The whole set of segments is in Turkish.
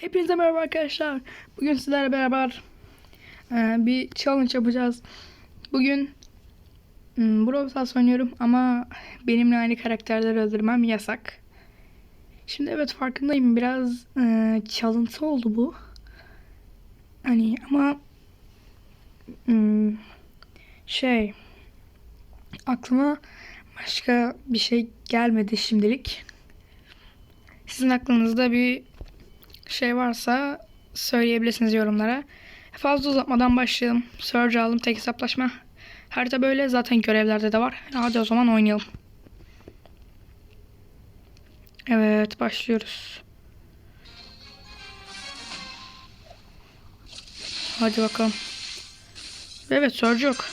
Hepinize merhaba arkadaşlar. Bugün sizlerle beraber e, bir challenge yapacağız. Bugün hmm, Brawl oynuyorum ama benimle aynı karakterleri öldürmem yasak. Şimdi evet farkındayım biraz e, çalıntı oldu bu. Hani ama hmm, şey aklıma başka bir şey gelmedi şimdilik. Sizin aklınızda bir şey varsa söyleyebilirsiniz yorumlara. Fazla uzatmadan başlayalım. Surge aldım tek hesaplaşma. Harita böyle zaten görevlerde de var. Hadi o zaman oynayalım. Evet başlıyoruz. Hadi bakalım. Evet Surge yok.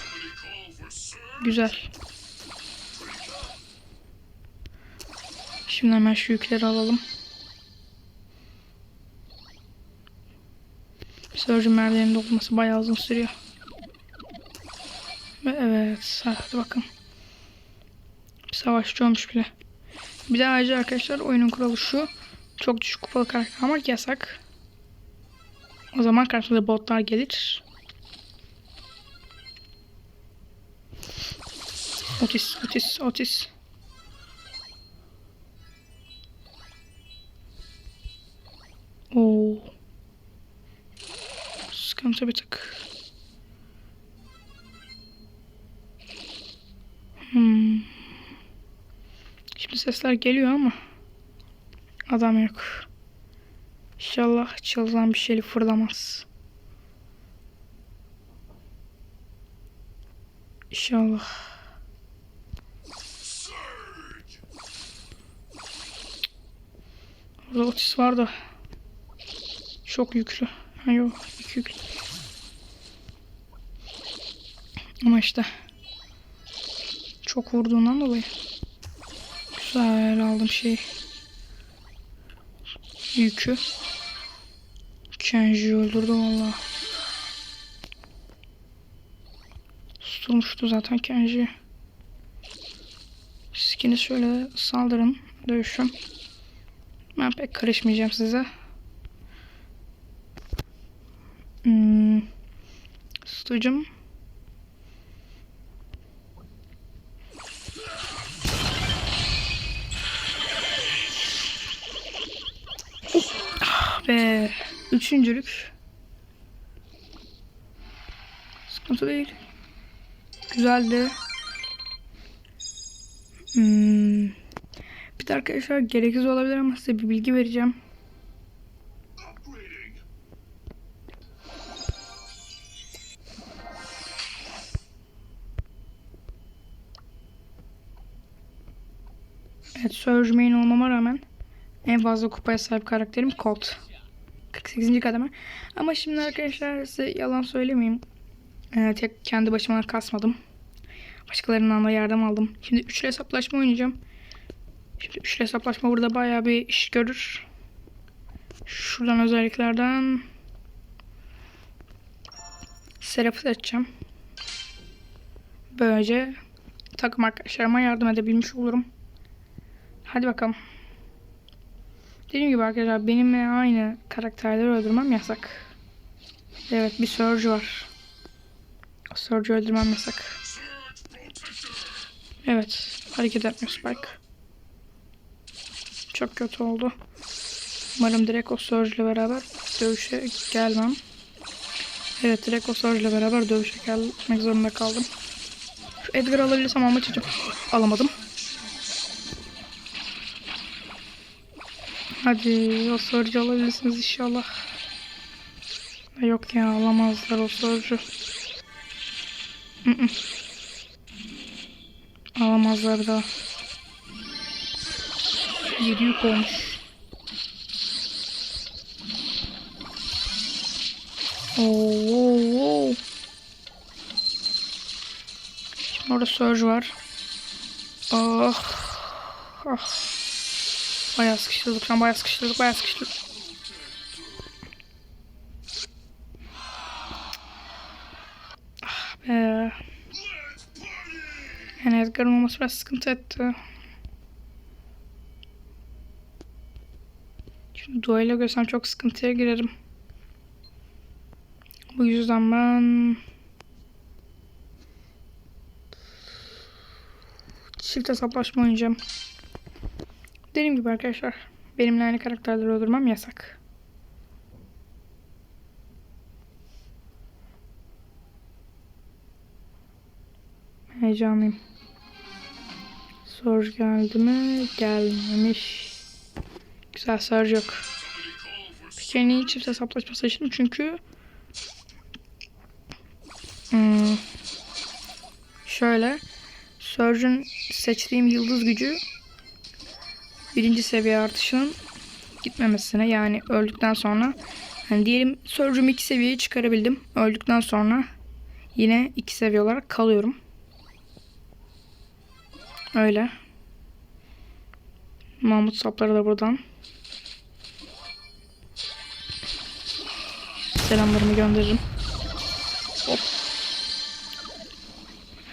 Güzel. Şimdi hemen şu yükleri alalım. Surge'ın merdiveninde olması bayağı uzun sürüyor. Ve evet, hadi bakın. Bir savaşçı olmuş bile. Bir de ayrıca arkadaşlar oyunun kuralı şu. Çok düşük kupalı karakter almak yasak. O zaman karşımıza botlar gelir. Otis, Otis, Otis. Bir tık. Hmm. Şimdi sesler geliyor ama adam yok. İnşallah çalınan bir şey fırlamaz. İnşallah. Orada Otis var da çok yüklü. Ha yok, yüklü. İşte çok vurduğundan dolayı güzel aldım şey yükü. Kenji öldürdü valla. Susturmuştu zaten Kenji. Sikiniz şöyle saldırın. Dövüşün. Ben pek karışmayacağım size. Hmm. Sustucum. Be. Üçüncülük. Sıkıntı değil. Güzeldi. Hmm. Bir de arkadaşlar gereksiz olabilir ama size bir bilgi vereceğim. Evet Surge main olmama rağmen en fazla kupaya sahip karakterim Colt. 48. kademe. Ama şimdi arkadaşlar size yalan söylemeyeyim. Ee, tek kendi başıma kasmadım. Başkalarından da yardım aldım. Şimdi üçlü hesaplaşma oynayacağım. Şimdi üçlü hesaplaşma burada bayağı bir iş görür. Şuradan özelliklerden Serap'ı seçeceğim. Böylece takım arkadaşlarıma yardım edebilmiş olurum. Hadi bakalım. Dediğim gibi arkadaşlar benimle aynı karakterleri öldürmem yasak. Evet bir Surge var. O Surge'ü öldürmem yasak. Evet hareket etmiyor Spike. Çok kötü oldu. Umarım direkt o Surge ile beraber dövüşe gelmem. Evet direkt o Surge ile beraber dövüşe gelmek zorunda kaldım. Şu Edgar alabilirsem ama için alamadım. Hadi o sorucu alabilirsiniz inşallah. Yok ya alamazlar o sorucu. Alamazlar daha. Yedi yük olmuş. Oo, oo, orada Surge var. Ah. Ah. Bayağı sıkıştırdık şu an bayağı sıkıştırdık bayağı sıkıştırdık. Ah be. Yani Edgar'ın olması biraz sıkıntı etti. Şimdi duayla görsem çok sıkıntıya girerim. Bu yüzden ben çift hesaplaşma oynayacağım. Dediğim gibi arkadaşlar benimle aynı karakterleri öldürmem yasak. Heyecanlıyım. Surge geldi mi? Gelmemiş. Güzel Surge yok. Pike'nin çift hesaplaşma seçtim çünkü hmm, şöyle Surge'ün seçtiğim yıldız gücü birinci seviye artışının gitmemesine yani öldükten sonra hani diyelim Surge'ümü iki seviyeye çıkarabildim. Öldükten sonra yine iki seviye olarak kalıyorum. Öyle. Mahmut sapları da buradan. Selamlarımı gönderirim. Hop.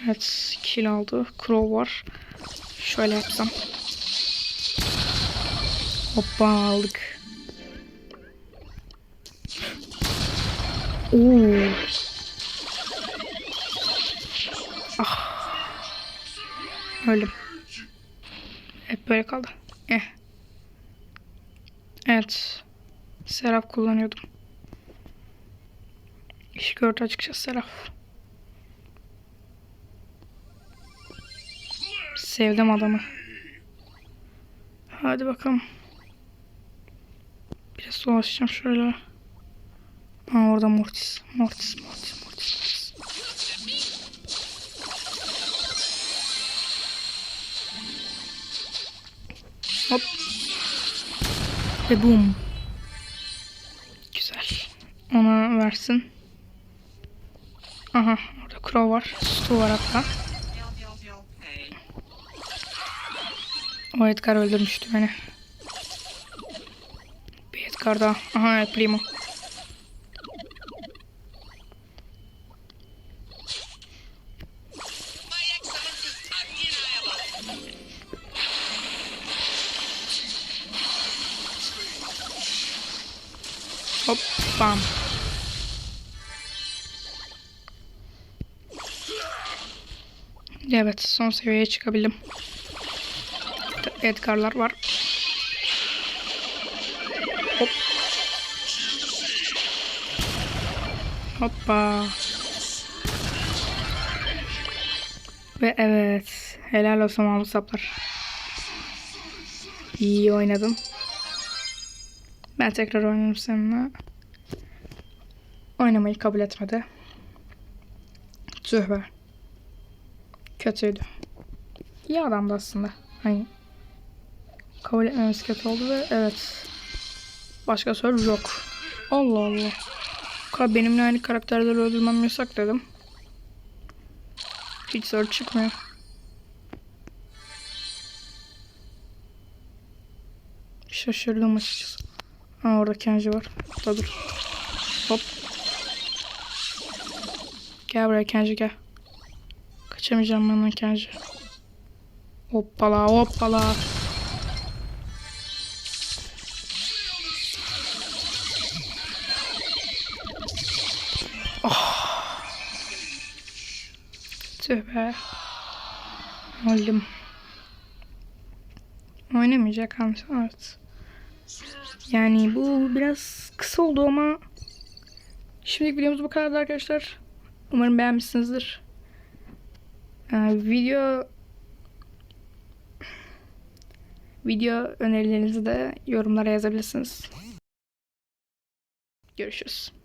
Evet. Kill aldı. Crow var. Şöyle yapsam. Hoppa aldık. Oo. Ah. Öldüm. Hep böyle kaldı. Eh. Evet. Seraf kullanıyordum. İş gördü açıkçası Seraf. Sevdim adamı. Hadi bakalım. Biraz dolaşacağım şöyle. Ha orada Mortis. Mortis, Mortis, Mortis. Hop. Ve boom. Güzel. Ona versin. Aha orada Crow var. Stu var hatta. O Edgar öldürmüştü beni. Edgar daha. Aha evet Primo. Hop bam. Evet son seviyeye çıkabildim. Edgar'lar var. Hop. Hoppa. Ve evet. Helal olsun Mahmut Saplar. İyi oynadın. Ben tekrar oynarım seninle. Oynamayı kabul etmedi. Tüh be. Kötüydü. İyi adamdı aslında. Hani kabul etmemiz kötü oldu ve evet. Başka soru yok. Allah Allah. Benimle aynı karakterleri öldürmem yasak dedim. Hiç soru çıkmıyor. Şaşırdım açıkçası. Ha orada Kenji var. Burada dur. Hop. Gel buraya Kenji gel. Kaçamayacağım benden Kenji. Hoppala hoppala. Oh. Tüh be. Öldüm. Oynamayacak amca evet. Yani bu biraz kısa oldu ama şimdilik videomuz bu kadar arkadaşlar. Umarım beğenmişsinizdir. Ee, video video önerilerinizi de yorumlara yazabilirsiniz. Görüşürüz.